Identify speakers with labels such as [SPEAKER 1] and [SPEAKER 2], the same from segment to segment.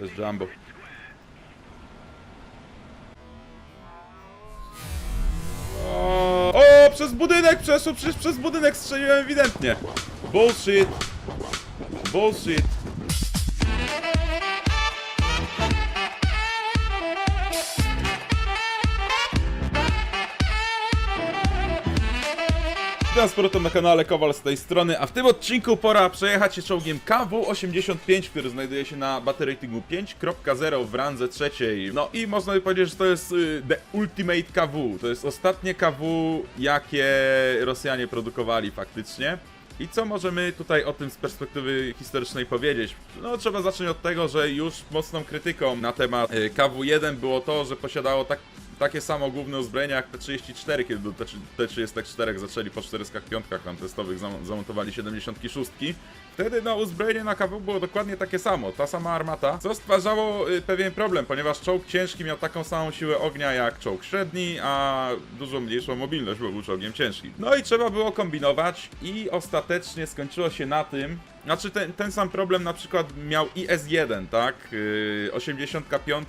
[SPEAKER 1] To jest Jumbo. O, przez budynek przeszło, przecież przez budynek strzeliłem ewidentnie. Bullshit. Bullshit. Witam z na kanale Kowal z tej strony, a w tym odcinku pora przejechać się czołgiem KW-85, który znajduje się na battery ratingu 5.0 w randze trzeciej. No i można by powiedzieć, że to jest y, The Ultimate KW. To jest ostatnie KW, jakie Rosjanie produkowali faktycznie. I co możemy tutaj o tym z perspektywy historycznej powiedzieć? No trzeba zacząć od tego, że już mocną krytyką na temat y, KW-1 było to, że posiadało tak takie samo główne uzbrojenia jak T-34, kiedy do T-34 zaczęli po 45 tam testowych zam- zamontowali 76. Wtedy no uzbrojenie na KW było dokładnie takie samo, ta sama armata, co stwarzało y, pewien problem, ponieważ czołg ciężki miał taką samą siłę ognia jak czołg średni, a dużo mniejszą mobilność, bo był czołgiem ciężkim. No i trzeba było kombinować i ostatecznie skończyło się na tym, znaczy ten, ten sam problem na przykład miał IS-1, tak? Yy, 85,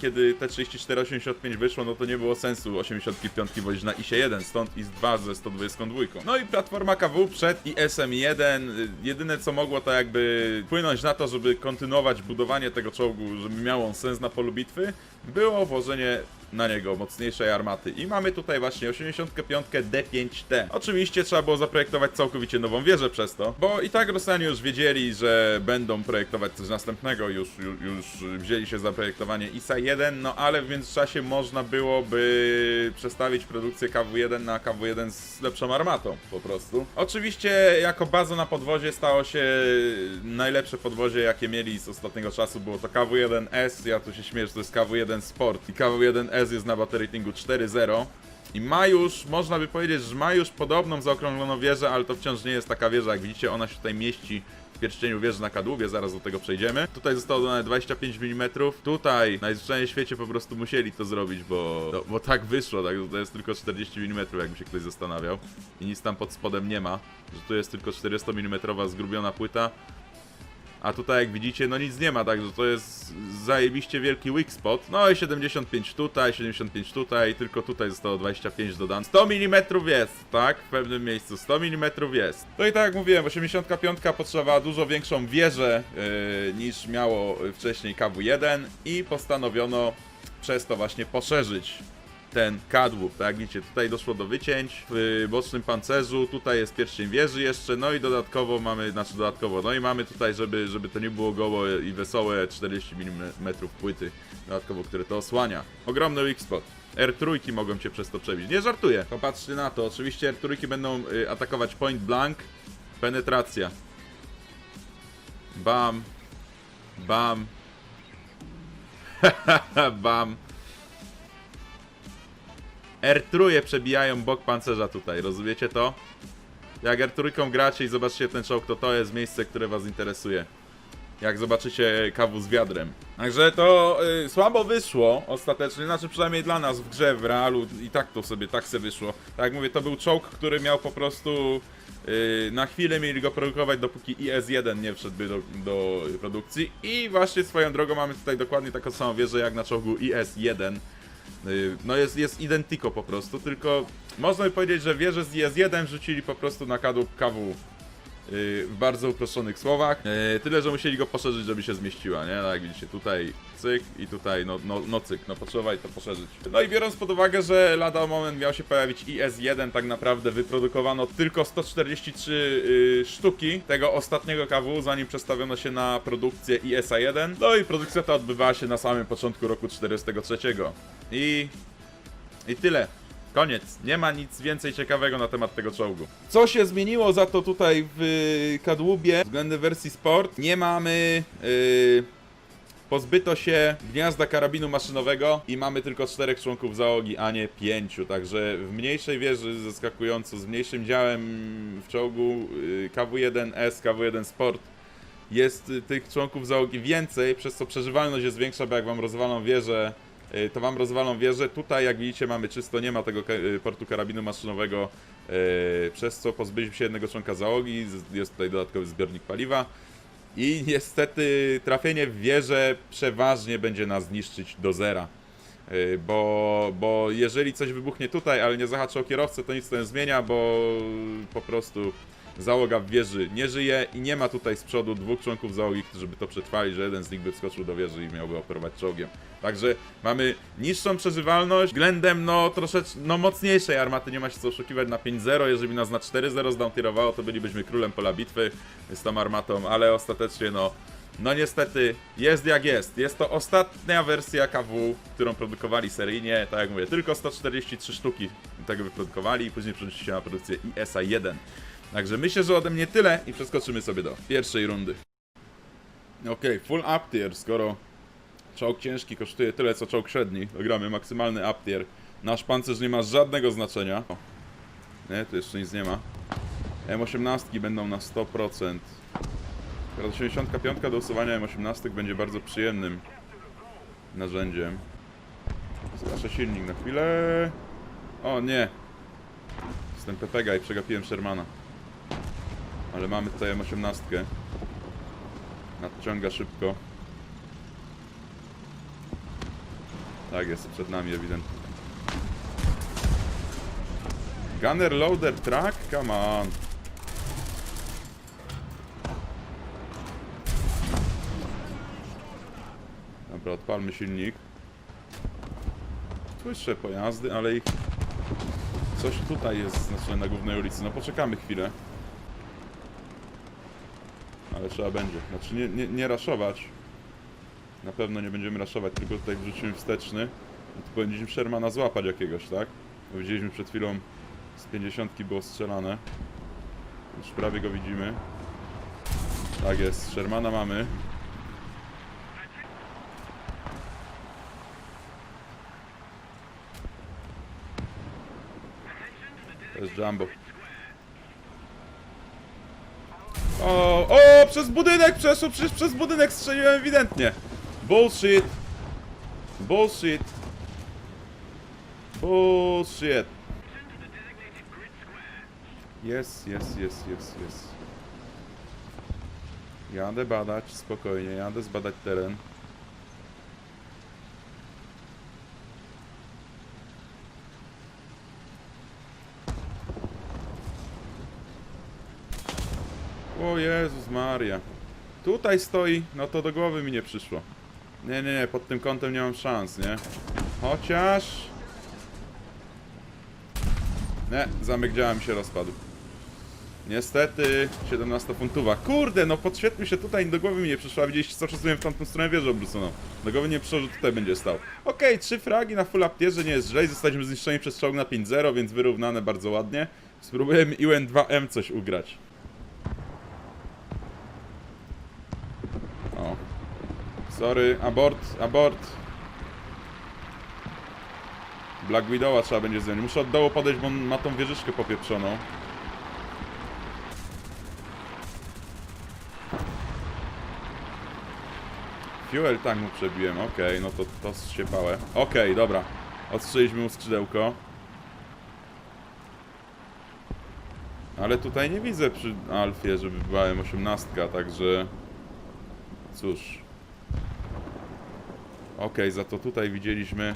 [SPEAKER 1] kiedy T-34-85 wyszło, no to nie było sensu 85 wozić na IS-1, stąd IS-2 ze 122. No i platforma KW przed IS-1, yy, jedyne co mogło to jakby wpłynąć na to, żeby kontynuować budowanie tego czołgu, żeby miał on sens na polu bitwy, było włożenie na niego mocniejszej armaty. I mamy tutaj właśnie 85 D5T. Oczywiście trzeba było zaprojektować całkowicie nową wieżę przez to, bo i tak Rosjanie już wiedzieli, że będą projektować coś następnego, już, już, już wzięli się za projektowanie ISA-1, no ale w międzyczasie można byłoby przestawić produkcję KW-1 na KW-1 z lepszą armatą po prostu. Oczywiście jako baza na podwozie stało się najlepsze podwozie jakie mieli z ostatniego czasu było to KW-1S, ja tu się śmieję, że to jest KW-1 Sport i KW-1S jest na battery ratingu 4.0 i ma już, można by powiedzieć, że ma już podobną zaokrągloną wieżę, ale to wciąż nie jest taka wieża, jak widzicie ona się tutaj mieści w pierścieniu wieży na kadłuwie, zaraz do tego przejdziemy. Tutaj zostało dodane 25 mm, tutaj najzwyczajniej w świecie po prostu musieli to zrobić, bo, no, bo tak wyszło, tak, to jest tylko 40 mm, jakby się ktoś zastanawiał. I nic tam pod spodem nie ma, że tu jest tylko 40 mm zgrubiona płyta, a tutaj jak widzicie, no nic nie ma, także to jest zajebiście wielki weak spot. No i 75 tutaj, 75 tutaj, tylko tutaj zostało 25 dodane. 100 mm jest, tak? W pewnym miejscu 100 mm jest. To i tak jak mówiłem, 85 potrzebowała dużo większą wieżę yy, niż miało wcześniej KW1 i postanowiono przez to właśnie poszerzyć ten kadłub, tak widzicie, tutaj doszło do wycięć w bocznym pancerzu, tutaj jest pierścień wieży jeszcze, no i dodatkowo mamy, znaczy dodatkowo, no i mamy tutaj, żeby, żeby to nie było gołe i wesołe 40 mm płyty dodatkowo, które to osłania. Ogromny weak spot. R3 mogą cię przez to przebić. Nie żartuję. Popatrzcie na to. Oczywiście R3 będą y, atakować point blank. Penetracja. Bam. Bam. Bam. R3 przebijają bok pancerza tutaj, rozumiecie to? Jak R3 gracie i zobaczycie ten czołg, to to jest miejsce, które was interesuje. Jak zobaczycie kawu z wiadrem. Także to y, słabo wyszło ostatecznie, znaczy przynajmniej dla nas w grze, w realu i tak to sobie, tak se wyszło. Tak jak mówię, to był czołg, który miał po prostu y, na chwilę mieli go produkować, dopóki IS-1 nie wszedłby do, do produkcji. I właśnie swoją drogą mamy tutaj dokładnie taką samą wieżę jak na czołgu IS-1. Y, No jest, jest identyko po prostu, tylko można by powiedzieć, że wieżę z IS-1 rzucili po prostu na kadłub KW y, w bardzo uproszczonych słowach. Y, Tyle, że musieli go poszerzyć, żeby się zmieściła, nie? Jak widzicie, tutaj cyk i tutaj no, no, no cyk, no to poszerzyć. No i biorąc pod uwagę, że lada moment miał się pojawić IS-1, tak naprawdę wyprodukowano tylko 143 y, sztuki tego ostatniego KW, zanim przestawiono się na produkcję IS-1. No i produkcja ta odbywała się na samym początku roku 43. I... i tyle. Koniec. Nie ma nic więcej ciekawego na temat tego czołgu. Co się zmieniło za to tutaj w kadłubie względem wersji Sport? Nie mamy... Yy... Pozbyto się gniazda karabinu maszynowego i mamy tylko czterech członków załogi, a nie pięciu. Także w mniejszej wieży, zaskakująco, z mniejszym działem w czołgu y, KW1S, KW1 Sport jest tych członków załogi więcej, przez co przeżywalność jest większa, bo jak wam rozwalą wieżę, to wam rozwalą wieżę. Tutaj, jak widzicie, mamy czysto, nie ma tego y, portu karabinu maszynowego, y, przez co pozbyliśmy się jednego członka załogi, jest tutaj dodatkowy zbiornik paliwa. I niestety trafienie w wieżę przeważnie będzie nas niszczyć do zera. Bo, bo jeżeli coś wybuchnie tutaj, ale nie zahacza o kierowcę, to nic to nie zmienia, bo po prostu załoga w wieży nie żyje i nie ma tutaj z przodu dwóch członków załogi, którzy by to przetrwali, że jeden z nich by wskoczył do wieży i miałby operować czołgiem. Także mamy niższą przeżywalność względem no troszeczkę no, mocniejszej armaty, nie ma się co oszukiwać na 5-0, jeżeli nas na 4-0 zdowntirowało, to bylibyśmy królem pola bitwy z tą armatą, ale ostatecznie no no niestety, jest jak jest. Jest to ostatnia wersja KW, którą produkowali seryjnie. Tak jak mówię, tylko 143 sztuki tego wyprodukowali i później przenieśli się na produkcję ISA 1. Także myślę, że ode mnie tyle i przeskoczymy sobie do pierwszej rundy. Okej, full up tier, skoro czołg ciężki kosztuje tyle co czołg średni, to gramy maksymalny up tier. Nasz pancerz nie ma żadnego znaczenia. O. Nie, tu jeszcze nic nie ma. M18 będą na 100%. Teraz 85 do usuwania M18 będzie bardzo przyjemnym narzędziem. Zgaszę silnik na chwilę. O nie! Jestem Pepega i przegapiłem Shermana. Ale mamy tutaj M18. Nadciąga szybko. Tak, jest przed nami ewidentnie. Gunner Loader Track? Come on. Dobra, odpalmy silnik. Słyszę pojazdy, ale ich... Coś tutaj jest, znaczy na głównej ulicy. No poczekamy chwilę. Ale trzeba będzie. Znaczy nie, nie, nie raszować. Na pewno nie będziemy raszować, tylko tutaj wrzucimy wsteczny. No to powinniśmy Shermana złapać jakiegoś, tak? Widzieliśmy przed chwilą z 50 było strzelane. Już prawie go widzimy. Tak jest, Shermana mamy. To jest Jumbo. O, o, przez budynek przeszło, przecież przez budynek strzeliłem ewidentnie. Bullshit. Bullshit. Bullshit. Jest, jest, jest, jest, jest. Jadę badać, spokojnie, jadę zbadać teren. O Jezus Maria. Tutaj stoi, no to do głowy mi nie przyszło. Nie, nie, nie, pod tym kątem nie mam szans, nie? Chociaż... Nie, zamek działa mi się rozpadł. Niestety, 17 funtowa. Kurde, no podświetlił się tutaj, do głowy mi nie przyszło, a widzieliście co przesułem w tamtą stronę wieży obróconą. Do głowy nie przyszło, że tutaj będzie stał. Okej, trzy fragi na full uptierze, nie jest źle, zostaliśmy zniszczeni przez czołg na 5-0, więc wyrównane bardzo ładnie. Spróbujemy IUN 2M coś ugrać. O. Sorry, abort, abort. Black Widowa trzeba będzie zdjąć. Muszę od dołu podejść, bo on ma tą wieżyczkę popieprzoną. Fuel tank mu przebiłem, okej, no to to zsiepałe. Okej, dobra. Odstrzeliśmy mu skrzydełko. Ale tutaj nie widzę przy Alfie, żeby była M18, także... Cóż. Okej, za to tutaj widzieliśmy...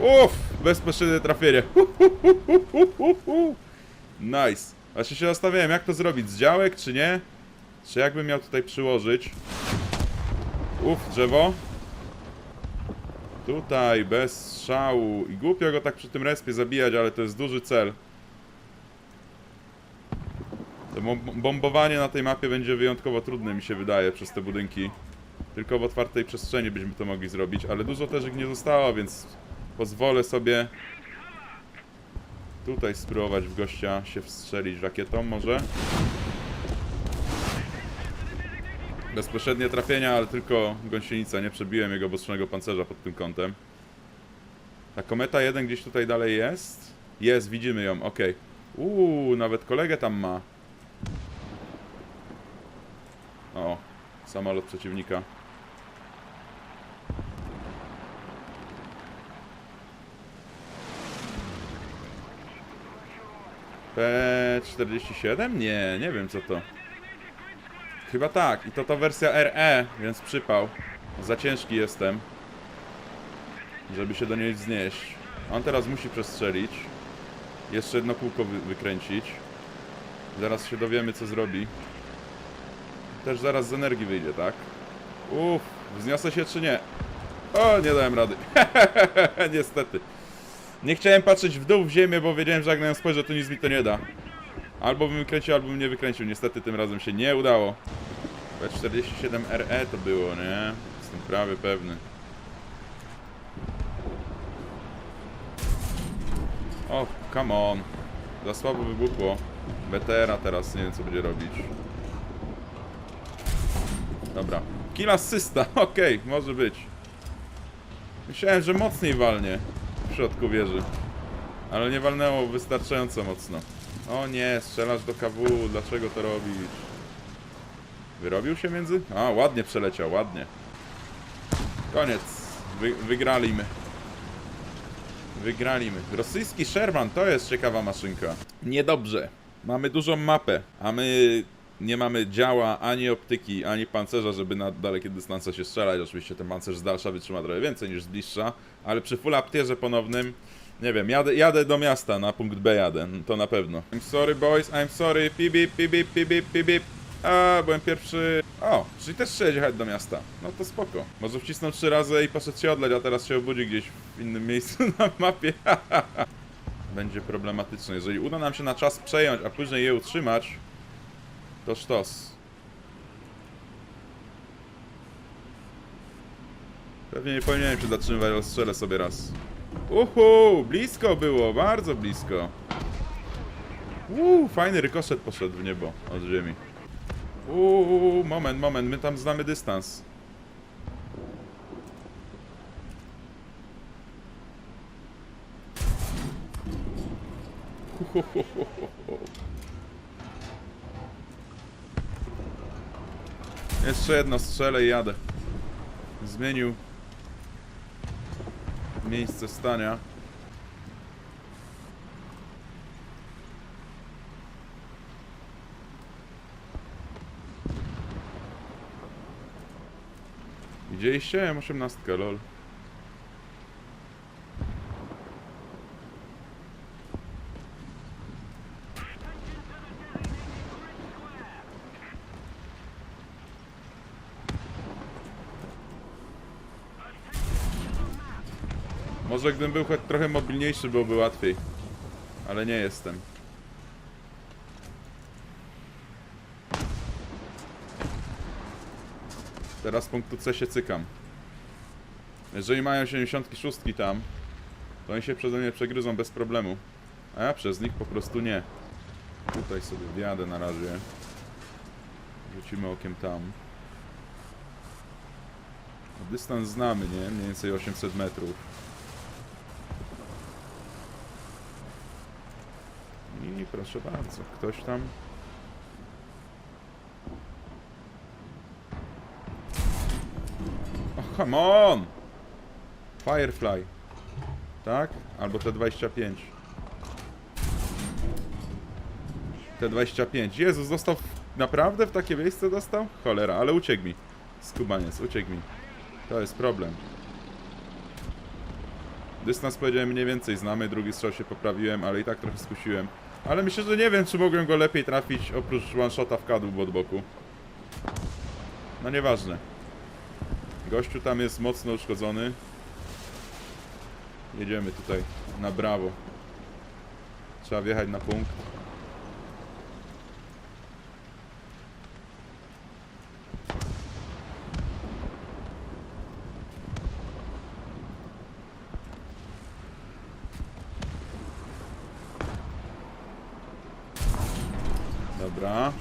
[SPEAKER 1] Uff! Bezpośrednie trafienie. Nice. Właśnie się zastanawiałem, jak to zrobić. Z działek, czy nie? Czy jakbym miał tutaj przyłożyć? Uff, drzewo. Tutaj, bez strzału. I głupio go tak przy tym respie zabijać, ale to jest duży cel. To bom- bombowanie na tej mapie będzie wyjątkowo trudne, mi się wydaje, przez te budynki. Tylko w otwartej przestrzeni byśmy to mogli zrobić, ale dużo też ich nie zostało, więc pozwolę sobie tutaj spróbować w gościa się wstrzelić rakietą może. Bezpośrednie trafienia, ale tylko gąsienica, nie przebiłem jego bocznego pancerza pod tym kątem. Ta kometa 1 gdzieś tutaj dalej jest? Jest, widzimy ją, okej. Uuu, nawet kolegę tam ma. O, samolot przeciwnika. P47? Nie, nie wiem co to. Chyba tak. I to to wersja RE, więc przypał. Za ciężki jestem. Żeby się do niej wznieść. On teraz musi przestrzelić. Jeszcze jedno kółko wy wykręcić. Zaraz się dowiemy co zrobi. Też zaraz z energii wyjdzie, tak? Uff, wzniosę się czy nie? O, nie dałem rady. Niestety. Nie chciałem patrzeć w dół w ziemię, bo wiedziałem, że jak na nią spojrzę, to nic mi to nie da. Albo bym wykręcił, albo bym nie wykręcił. Niestety tym razem się nie udało. B47RE E to było, nie? Jestem prawie pewny. O, come on. Za słabo wybuchło. BTR-a teraz nie wiem co będzie robić. Dobra. Kill asysta, okej, może być. Myślałem, że mocniej walnie w środku wieży. Ale nie walnęło wystarczająco mocno. O nie, strzelasz do KW, dlaczego to robisz? Wyrobił się między? A, ładnie przeleciał, ładnie. Koniec. Wy, wygraliśmy. Wygraliśmy. Rosyjski Sherman to jest ciekawa maszynka. Niedobrze. Mamy dużą mapę, a my nie mamy działa ani optyki, ani pancerza, żeby na dalekie dystanse się strzelać. Oczywiście ten pancerz z dalsza wytrzyma trochę więcej niż z bliższa, ale przy full aptierze ponownym, nie wiem, jadę, jadę do miasta, na punkt B jadę, to na pewno. I'm sorry boys, I'm sorry, pip, pip, pip, pip, pip. A, byłem pierwszy. O, czyli też trzeba jechać do miasta. No to spoko. Może wcisnął trzy razy i poszedł się odleć, a teraz się obudzi gdzieś w innym miejscu na mapie. Będzie problematyczne. Jeżeli uda nam się na czas przejąć, a później je utrzymać, to sztos. Pewnie nie powinienem się zatrzymywać, ale strzelę sobie raz. Uhu, blisko było, bardzo blisko. Uuu, fajny rykoszet poszedł w niebo od ziemi. Uuu, moment, moment, my tam znamy dystans. Jeszcze jedno strzelę i jadę. Zmienił miejsce stania. Widzieliście? M18, lol. Może gdybym był choć trochę mobilniejszy, byłoby łatwiej. Ale nie jestem. Teraz z punktu C się cykam. Jeżeli mają 76 tam, to oni się przeze mnie przegryzą bez problemu. A ja przez nich po prostu nie. Tutaj sobie wjadę na razie. Rzucimy okiem tam. Dystans znamy, nie? Mniej więcej 800 metrów. I proszę bardzo, ktoś tam. O, come on! Firefly. Tak? Albo T25. T25. Jezus, dostał naprawdę w takie miejsce dostał? Cholera, ale uciekł mi. Skubaniec, uciekł mi. To jest problem. Dystans powiedziałem mniej więcej znamy, drugi strzał się poprawiłem, ale i tak trochę skusiłem. Ale myślę, że nie wiem, czy mogłem go lepiej trafić oprócz one-shota w kadłub od boku. No nieważne. Gościu tam jest mocno uszkodzony. Jedziemy tutaj na brawo. Trzeba wjechać na punkt. Dobra.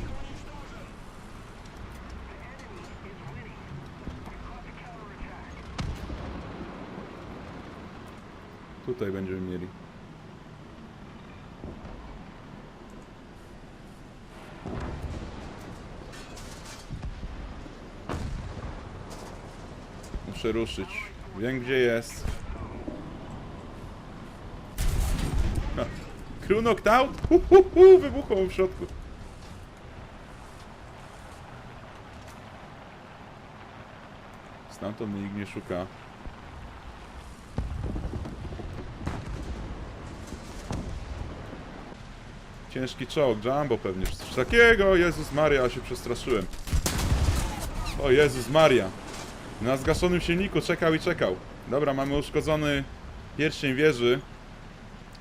[SPEAKER 1] Tutaj będziemy mieli. Muszę ruszyć. Wiem gdzie jest. Crew knocked out? Wybuchło w środku. Stamtąd nikt nie szuka. Ciężki czołg, Jumbo pewnie, czy coś takiego. Jezus Maria, się przestraszyłem. O Jezus Maria. Na zgaszonym silniku czekał i czekał. Dobra, mamy uszkodzony pierścień wieży.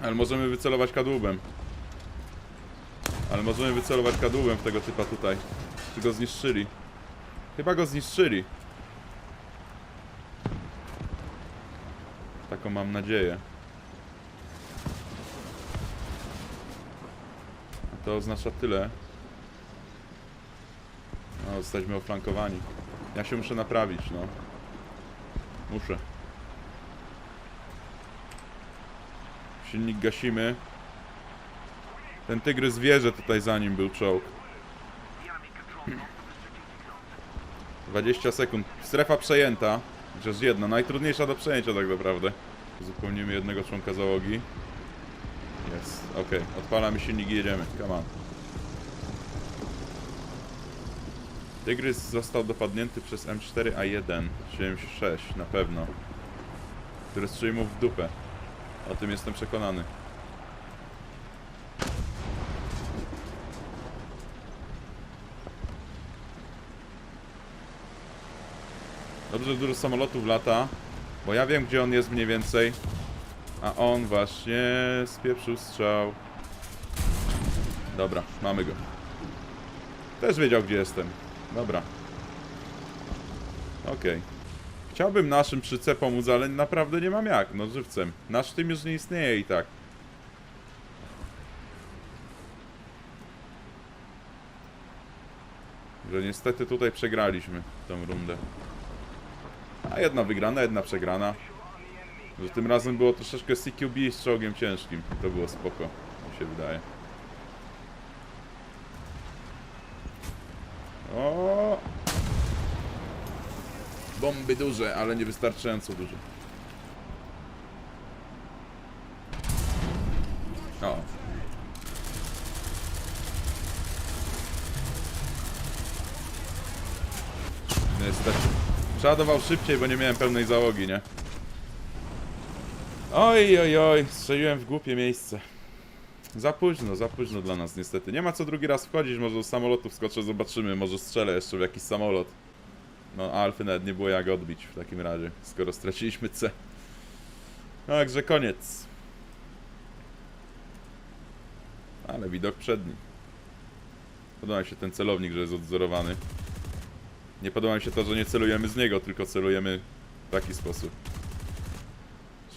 [SPEAKER 1] Ale możemy wycelować kadłubem. Ale możemy wycelować kadłubem w tego typa tutaj. Czy go zniszczyli? Chyba go zniszczyli. Taką mam nadzieję. To oznacza tyle. No, jesteśmy oflankowani. Ja się muszę naprawić, no. Muszę. Silnik gasimy. Ten tygrys wie, że tutaj za nim był czołg. 20 sekund. Strefa przejęta. Chociaż jedna, najtrudniejsza do przejęcia tak naprawdę. Uzupełnimy jednego członka załogi. Jest, okej. Odpalamy silnik i jedziemy. Come on. Tygrys został dopadnięty przez M4A1 76 na pewno. Który strzelił mu w dupę. O tym jestem przekonany. Dobrze, dużo samolotów lata, bo ja wiem, gdzie on jest mniej więcej. A on właśnie spieprzył strzał. Dobra, mamy go. Też wiedział, gdzie jestem. Dobra. Okej. Chciałbym naszym przy C pomóc, ale naprawdę nie mam jak, no żywcem. Nasz tym już nie istnieje i tak. Że niestety tutaj przegraliśmy tą rundę. A jedna wygrana, jedna przegrana. Że tym razem było troszeczkę CQB z czołgiem ciężkim. To było spoko, mi się wydaje. O! Bomby duże, ale niewystarczająco duże. O. Niestety. Przeładował szybciej, bo nie miałem pełnej załogi, nie? Oj, oj, oj, strzeliłem w głupie miejsce. Za późno, za późno dla nas niestety. Nie ma co drugi raz wchodzić, może do samolotu wskoczę, zobaczymy, może strzelę jeszcze w jakiś samolot. No, Alfy nawet nie było jak odbić w takim razie, skoro straciliśmy C. Także koniec. Ale widok przedni. Podoba mi się ten celownik, że jest odzorowany. Nie podoba mi się to, że nie celujemy z niego, tylko celujemy w taki sposób.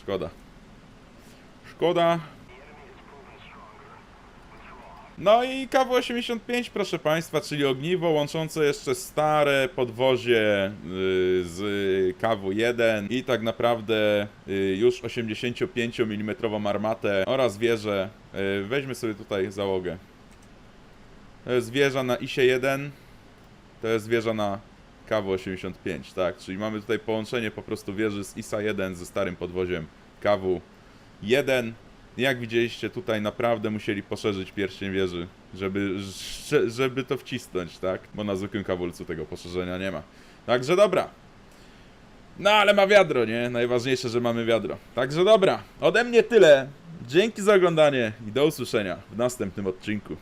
[SPEAKER 1] Szkoda. Szkoda. No i KW85, proszę Państwa, czyli ogniwo łączące jeszcze stare podwozie yy, z KW1 i tak naprawdę yy, już 85 mm armatę oraz wieżę. Yy, weźmy sobie tutaj załogę. To jest wieża na ISie 1, to jest wieża na KW85, tak? Czyli mamy tutaj połączenie po prostu wieży z ISA 1 ze starym podwoziem KW1. Jak widzieliście, tutaj naprawdę musieli poszerzyć pierścień wieży, żeby, że- żeby to wcisnąć, tak? Bo na zwykłym kawulcu tego poszerzenia nie ma. Także dobra. No ale ma wiadro, nie? Najważniejsze, że mamy wiadro. Także dobra, ode mnie tyle. Dzięki za oglądanie i do usłyszenia w następnym odcinku.